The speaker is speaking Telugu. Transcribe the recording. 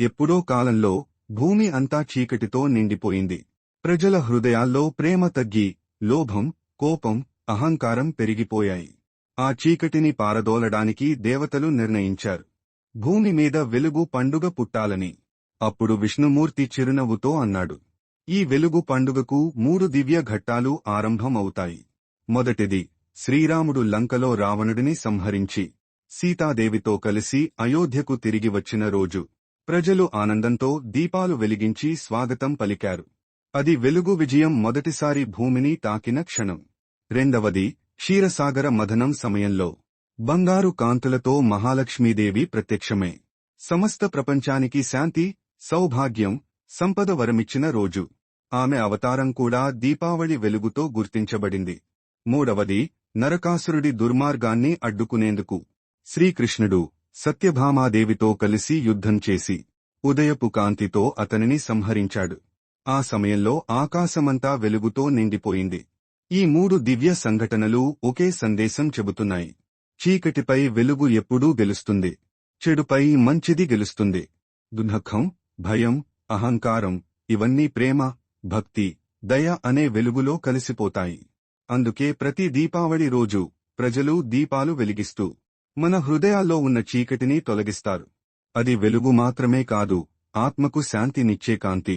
ఎప్పుడో కాలంలో భూమి అంతా చీకటితో నిండిపోయింది. ప్రజల హృదయాల్లో ప్రేమ తగ్గి లోభం కోపం అహంకారం పెరిగిపోయాయి. ఆ చీకటిని పారదోలడానికి దేవతలు నిర్ణయించారు. భూమి మీద వెలుగు పండుగ పుట్టాలని. అప్పుడు విష్ణుమూర్తి చిరునవ్వుతో అన్నాడు. ఈ వెలుగు పండుగకు మూడు దివ్య ఘట్టాలు ఆరంభం అవుతాయి మొదటిది శ్రీరాముడు లంకలో రావణుడిని సంహరించి సీతాదేవితో కలిసి అయోధ్యకు తిరిగి వచ్చిన రోజు. ప్రజలు ఆనందంతో దీపాలు వెలిగించి స్వాగతం పలికారు. అది వెలుగు విజయం మొదటిసారి భూమిని తాకిన క్షణం. రెండవది క్షీరసాగర మథనం సమయంలో. బంగారు కాంతులతో మహాలక్ష్మీదేవి ప్రత్యక్షమే. సమస్త ప్రపంచానికి శాంతి సౌభాగ్యం సంపద వరమిచ్చిన రోజు. ఆమె అవతారం కూడా దీపావళి వెలుగుతో గుర్తించబడింది. మూడవది నరకాసురుడి దుర్మార్గాన్ని అడ్డుకునేందుకు. శ్రీకృష్ణుడు సత్యభామాదేవితో కలిసి యుద్ధం చేసి ఉదయపు కాంతితో అతనిని సంహరించాడు. ఆ సమయంలో ఆకాశమంతా వెలుగుతో నిండిపోయింది. ఈ మూడు దివ్య సంఘటనలు ఒకే సందేశం చెబుతున్నాయి. చీకటిపై వెలుగు ఎప్పుడూ గెలుస్తుంది. చెడుపై మంచిది గెలుస్తుంది. దుఃఖం భయం అహంకారం ఇవన్నీ ప్రేమ భక్తి దయ అనే వెలుగులో కలిసిపోతాయి. అందుకే ప్రతి దీపావళి రోజు ప్రజలు దీపాలు వెలిగిస్తూ మన హృదయాల్లో ఉన్న చీకటిని తొలగిస్తారు. అది వెలుగు మాత్రమే కాదు ఆత్మకు శాంతినిచ్చే కాంతి